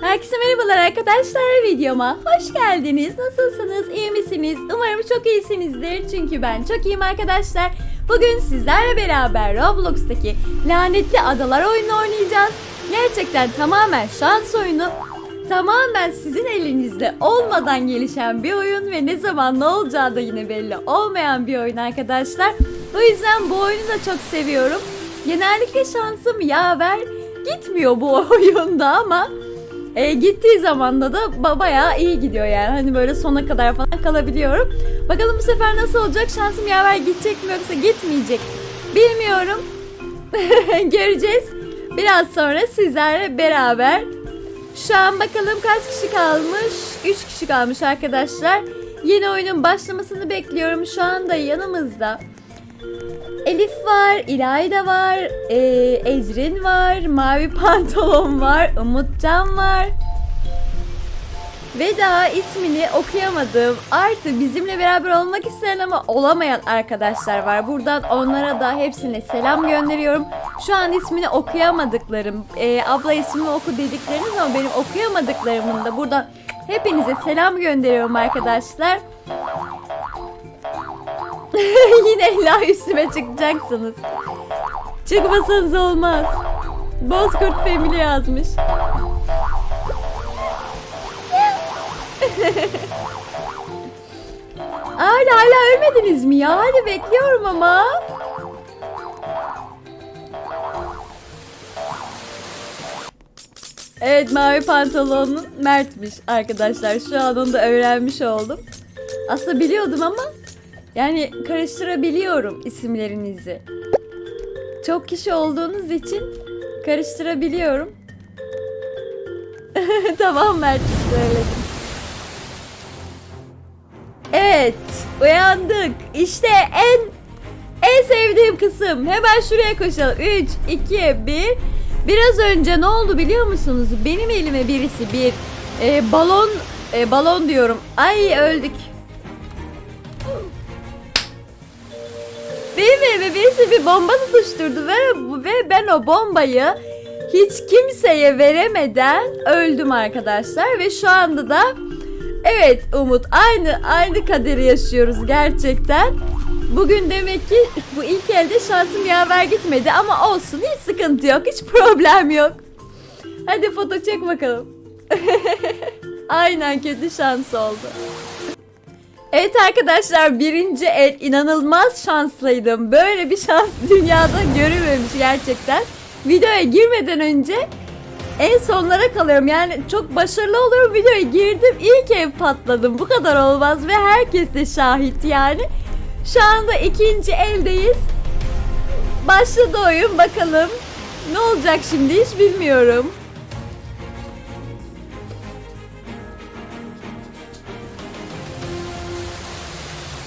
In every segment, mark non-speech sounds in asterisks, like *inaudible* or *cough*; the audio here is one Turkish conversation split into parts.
Herkese merhabalar arkadaşlar videoma hoş geldiniz. Nasılsınız? İyi misiniz? Umarım çok iyisinizdir. Çünkü ben çok iyiyim arkadaşlar. Bugün sizlerle beraber Roblox'taki lanetli adalar oyunu oynayacağız. Gerçekten tamamen şans oyunu. Tamamen sizin elinizde olmadan gelişen bir oyun ve ne zaman ne olacağı da yine belli olmayan bir oyun arkadaşlar. O yüzden bu oyunu da çok seviyorum. Genellikle şansım yaver gitmiyor bu *laughs* oyunda ama e, gittiği zamanda da ba- bayağı iyi gidiyor yani. Hani böyle sona kadar falan kalabiliyorum. Bakalım bu sefer nasıl olacak? Şansım yaver gidecek mi yoksa gitmeyecek? Bilmiyorum. *laughs* Göreceğiz. Biraz sonra sizlerle beraber. Şu an bakalım kaç kişi kalmış? 3 kişi kalmış arkadaşlar. Yeni oyunun başlamasını bekliyorum. Şu anda yanımızda Elif var, İlayda var, e, Ecrin var, Mavi Pantolon var, Umutcan var. Ve daha ismini okuyamadığım artı bizimle beraber olmak isteyen ama olamayan arkadaşlar var. Buradan onlara da hepsine selam gönderiyorum. Şu an ismini okuyamadıklarım, e, abla ismini oku dedikleriniz ama benim okuyamadıklarımın da buradan hepinize selam gönderiyorum arkadaşlar. *laughs* Yine illa üstüme çıkacaksınız. Çıkmasanız olmaz. Bozkurt Family yazmış. *laughs* Hala hala ölmediniz mi ya? Hadi bekliyorum ama. Evet mavi pantolonlu Mert'miş arkadaşlar. Şu an onu da öğrenmiş oldum. Aslında biliyordum ama yani karıştırabiliyorum isimlerinizi. Çok kişi olduğunuz için karıştırabiliyorum. *laughs* tamam Mert söyledim. Evet, uyandık. İşte en en sevdiğim kısım. Hemen şuraya koşalım. 3 2 1 Biraz önce ne oldu biliyor musunuz? Benim elime birisi bir e, balon e, balon diyorum. Ay öldük. Benim elime birisi bir bomba tutuşturdu ve, ve ben o bombayı hiç kimseye veremeden öldüm arkadaşlar ve şu anda da evet Umut aynı aynı kaderi yaşıyoruz gerçekten. Bugün demek ki bu ilk elde şansım yaver gitmedi ama olsun hiç sıkıntı yok hiç problem yok. Hadi foto çek bakalım. *laughs* Aynen kötü şans oldu. Evet arkadaşlar birinci el inanılmaz şanslıydım. Böyle bir şans *laughs* dünyada görülmemiş gerçekten. Videoya girmeden önce en sonlara kalıyorum. Yani çok başarılı oluyorum. Videoya girdim ilk ev patladım. Bu kadar olmaz ve herkes de şahit yani. Şu anda ikinci eldeyiz. Başladı oyun bakalım. Ne olacak şimdi hiç bilmiyorum.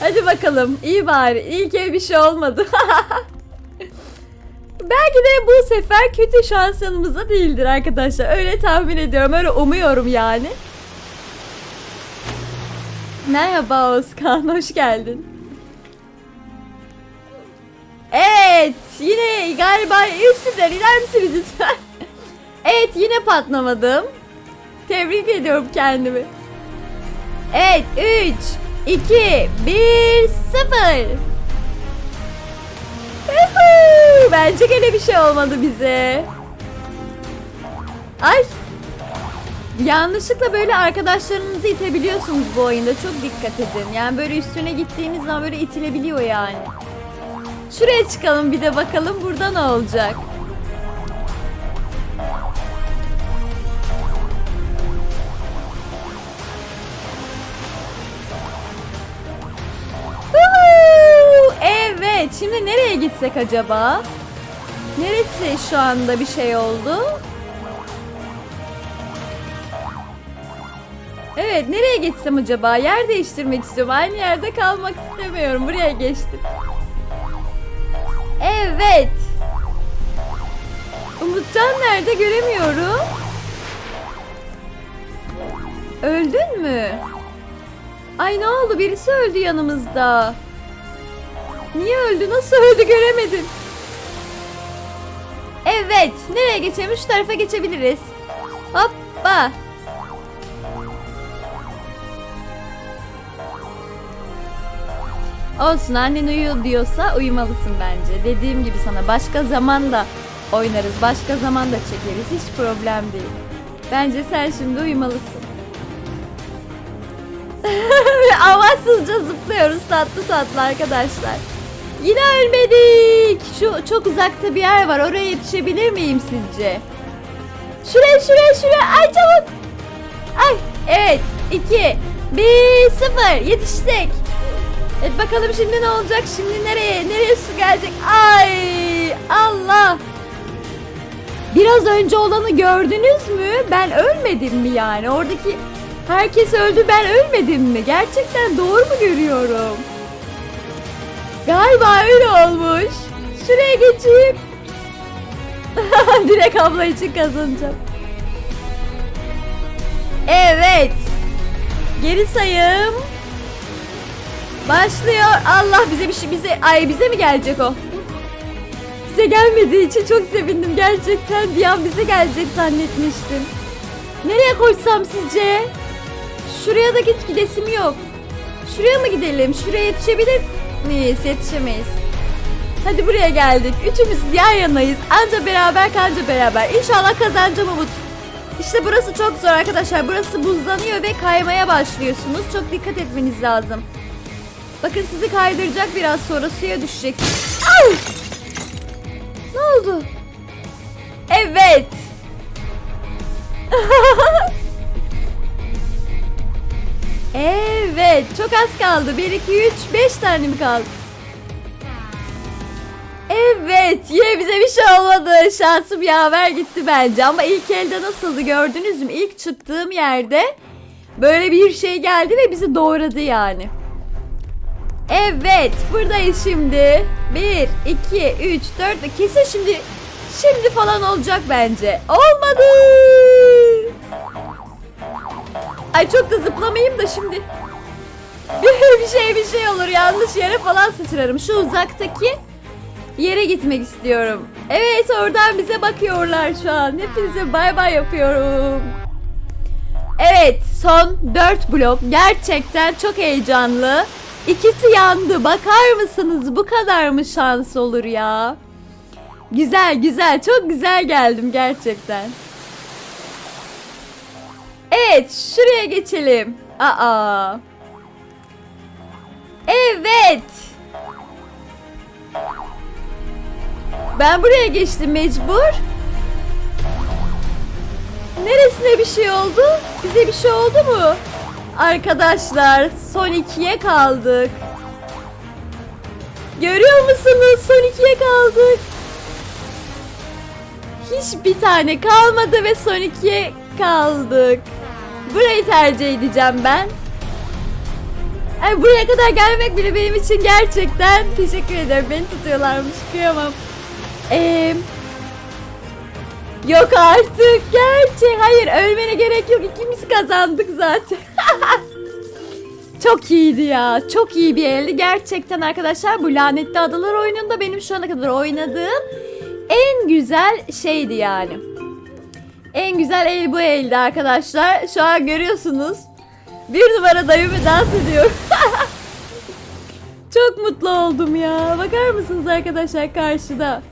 Hadi bakalım. iyi bari. İlk ev bir şey olmadı. *laughs* Belki de bu sefer kötü şans yanımızda değildir arkadaşlar. Öyle tahmin ediyorum. Öyle umuyorum yani. Merhaba Özkan. *laughs* Hoş geldin. Evet. Yine galiba üstünden iner misiniz lütfen? *laughs* evet yine patlamadım. Tebrik ediyorum kendimi. Evet 3 2 1 0 Yuhuu! Bence gene bir şey olmadı bize. Ay. Yanlışlıkla böyle arkadaşlarınızı itebiliyorsunuz bu oyunda. Çok dikkat edin. Yani böyle üstüne gittiğiniz zaman böyle itilebiliyor yani. Şuraya çıkalım bir de bakalım burada ne olacak. Şimdi nereye gitsek acaba? Neresi şu anda bir şey oldu? Evet, nereye geçsem acaba? Yer değiştirmek istiyorum. Aynı yerde kalmak istemiyorum. Buraya geçtim. Evet. Umutcan nerede göremiyorum. Öldün mü? Ay ne oldu? Birisi öldü yanımızda. Niye öldü? Nasıl öldü göremedim. Evet. Nereye geçelim? Şu tarafa geçebiliriz. Hop. Hoppa. Olsun annen uyu diyorsa uyumalısın bence. Dediğim gibi sana başka zaman da oynarız. Başka zaman da çekeriz. Hiç problem değil. Bence sen şimdi uyumalısın. *laughs* Amaçsızca zıplıyoruz tatlı tatlı arkadaşlar. Yine ölmedik. Şu çok uzakta bir yer var. Oraya yetişebilir miyim sizce? Şuraya şuraya şuraya. Ay çabuk. Ay evet. 2 1 0 yetiştik. Evet bakalım şimdi ne olacak? Şimdi nereye? Nereye su gelecek? Ay Allah. Biraz önce olanı gördünüz mü? Ben ölmedim mi yani? Oradaki herkes öldü ben ölmedim mi? Gerçekten doğru mu görüyorum? Galiba öyle olmuş. Şuraya geçeyim. *laughs* Direkt abla için kazanacağım. Evet. Geri sayım. Başlıyor. Allah bize bir şey bize ay bize mi gelecek o? Bize gelmediği için çok sevindim gerçekten. Bir an bize gelecek zannetmiştim. Nereye koşsam sizce? Şuraya da git gidesim yok. Şuraya mı gidelim? Şuraya yetişebilir miyiz? Yetişemeyiz. Hadi buraya geldik. Üçümüz yan yanayız. Anca beraber kanca beraber. İnşallah kazanacağım Umut. İşte burası çok zor arkadaşlar. Burası buzlanıyor ve kaymaya başlıyorsunuz. Çok dikkat etmeniz lazım. Bakın sizi kaydıracak biraz sonra suya düşeceksiniz. Au! Ne oldu? Evet. *laughs* evet. Çok az kaldı. 1, 2, 3, 5 tane mi kaldı? Evet. Yine bize bir şey olmadı. Şansım yaver gitti bence. Ama ilk elde nasıldı gördünüz mü? İlk çıktığım yerde böyle bir şey geldi ve bizi doğradı yani. Evet, buradayız şimdi. 1, 2, 3, 4. Kesin şimdi şimdi falan olacak bence. Olmadı. Ay çok da zıplamayayım da şimdi. bir *laughs* şey bir şey olur. Yanlış yere falan sıçrarım. Şu uzaktaki yere gitmek istiyorum. Evet, oradan bize bakıyorlar şu an. Hepinize bay bay yapıyorum. Evet, son 4 blok. Gerçekten çok heyecanlı. İkisi yandı. Bakar mısınız? Bu kadar mı şans olur ya? Güzel güzel. Çok güzel geldim gerçekten. Evet. Şuraya geçelim. Aa. Evet. Ben buraya geçtim mecbur. Neresine bir şey oldu? Bize bir şey oldu mu? Arkadaşlar son ikiye kaldık. Görüyor musunuz? Son ikiye kaldık. Hiçbir tane kalmadı ve son ikiye kaldık. Burayı tercih edeceğim ben. Ay buraya kadar gelmek bile benim için gerçekten teşekkür ederim. Beni tutuyorlarmış. Kıyamam. Eee Yok artık gerçek. Hayır ölmene gerek yok. İkimiz kazandık zaten. *laughs* Çok iyiydi ya. Çok iyi bir eldi. Gerçekten arkadaşlar bu lanetli adalar oyununda benim şu ana kadar oynadığım en güzel şeydi yani. En güzel el bu eldi arkadaşlar. Şu an görüyorsunuz. Bir numara dayımı dans ediyor. *laughs* Çok mutlu oldum ya. Bakar mısınız arkadaşlar karşıda?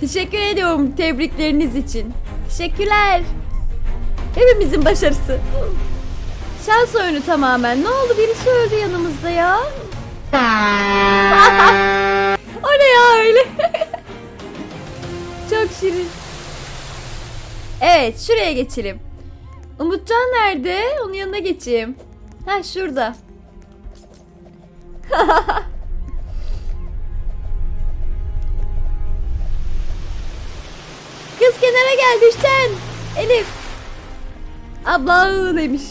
Teşekkür ediyorum tebrikleriniz için. Teşekkürler. Hepimizin başarısı. Şans oyunu tamamen. Ne oldu birisi öldü yanımızda ya. *laughs* o ne ya öyle? Çok şirin. Evet şuraya geçelim. Umutcan nerede? Onun yanına geçeyim. Ha şurada. *laughs* Kız kenara gel düşten. Elif. Abla demiş.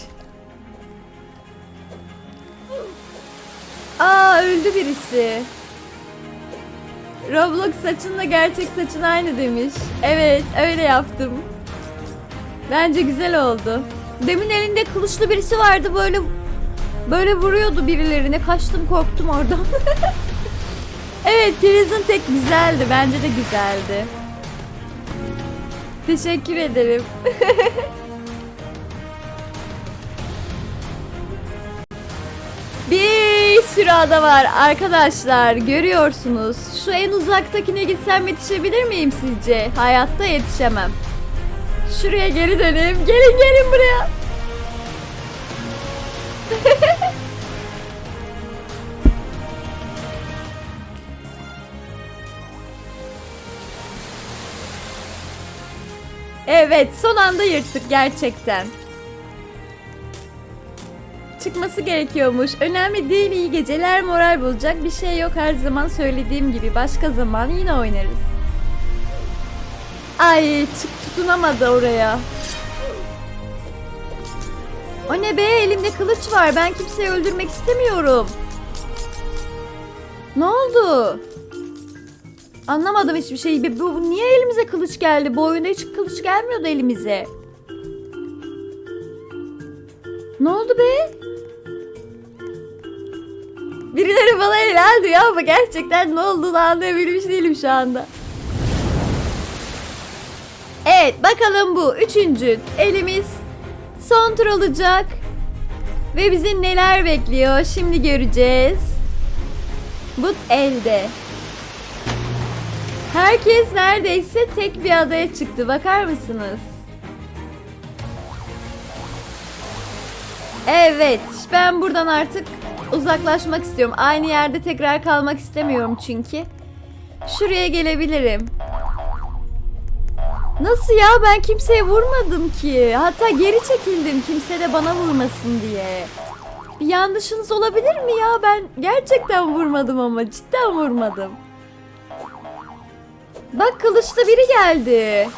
Aa öldü birisi. Roblox saçınla gerçek saçın aynı demiş. Evet öyle yaptım. Bence güzel oldu. Demin elinde kılıçlı birisi vardı böyle böyle vuruyordu birilerine. Kaçtım korktum oradan. *laughs* evet Prison tek güzeldi. Bence de güzeldi. Teşekkür ederim. *laughs* Bir sürü ada var arkadaşlar görüyorsunuz. Şu en uzaktakine gitsem yetişebilir miyim sizce? Hayatta yetişemem. Şuraya geri döneyim. Gelin gelin buraya. *laughs* Evet son anda yırttık gerçekten. Çıkması gerekiyormuş. Önemli değil iyi geceler moral bulacak bir şey yok her zaman söylediğim gibi. Başka zaman yine oynarız. Ay çık tutunamadı oraya. O ne be elimde kılıç var ben kimseyi öldürmek istemiyorum. Ne oldu? Anlamadım hiçbir şeyi. Bu, bu niye elimize kılıç geldi? Bu oyunda hiç kılıç gelmiyordu elimize. Ne oldu be? Birileri bana helal diyor ama gerçekten ne olduğunu anlayabilmiş değilim şu anda. Evet bakalım bu. Üçüncü elimiz son tur olacak. Ve bizi neler bekliyor şimdi göreceğiz. Bu elde. Herkes neredeyse tek bir adaya çıktı. Bakar mısınız? Evet, ben buradan artık uzaklaşmak istiyorum. Aynı yerde tekrar kalmak istemiyorum çünkü. Şuraya gelebilirim. Nasıl ya? Ben kimseye vurmadım ki. Hatta geri çekildim kimse de bana vurmasın diye. Bir yanlışınız olabilir mi ya? Ben gerçekten vurmadım ama cidden vurmadım. Bak kılıçta biri geldi.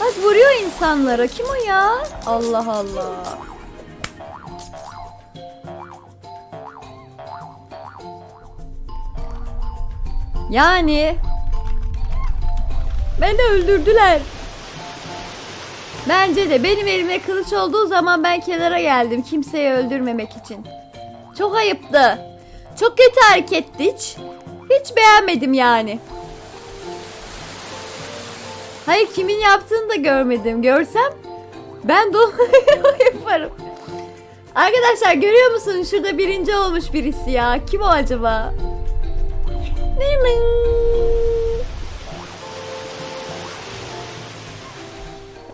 Bak vuruyor insanlara. Kim o ya? Allah Allah. Yani beni öldürdüler. Bence de benim elimde kılıç olduğu zaman ben kenara geldim kimseyi öldürmemek için. Çok ayıptı. Çok kötü hareketti hiç. Hiç beğenmedim yani. Hayır kimin yaptığını da görmedim. Görsem ben de *laughs* yaparım. Arkadaşlar görüyor musunuz? Şurada birinci olmuş birisi ya. Kim o acaba?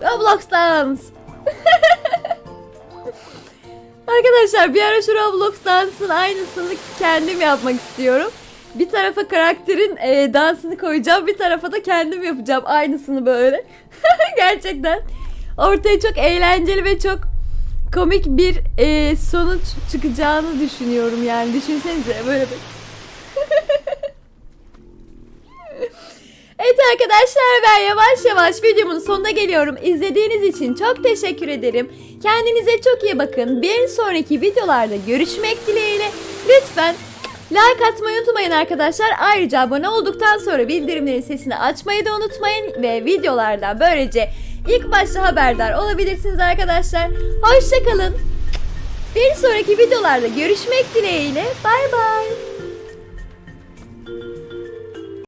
Roblox Dance. *laughs* Arkadaşlar bir ara şu Roblox Dance'ın aynısını kendim yapmak istiyorum. Bir tarafa karakterin e, dansını koyacağım, bir tarafa da kendim yapacağım aynısını böyle. *laughs* Gerçekten ortaya çok eğlenceli ve çok komik bir e, sonuç çıkacağını düşünüyorum yani. Düşünsenize böyle bir. *laughs* Evet arkadaşlar ben yavaş yavaş videomun sonuna geliyorum. İzlediğiniz için çok teşekkür ederim. Kendinize çok iyi bakın. Bir sonraki videolarda görüşmek dileğiyle. Lütfen like atmayı unutmayın arkadaşlar. Ayrıca abone olduktan sonra bildirimlerin sesini açmayı da unutmayın. Ve videolardan böylece ilk başta haberdar olabilirsiniz arkadaşlar. Hoşçakalın. Bir sonraki videolarda görüşmek dileğiyle. Bay bay.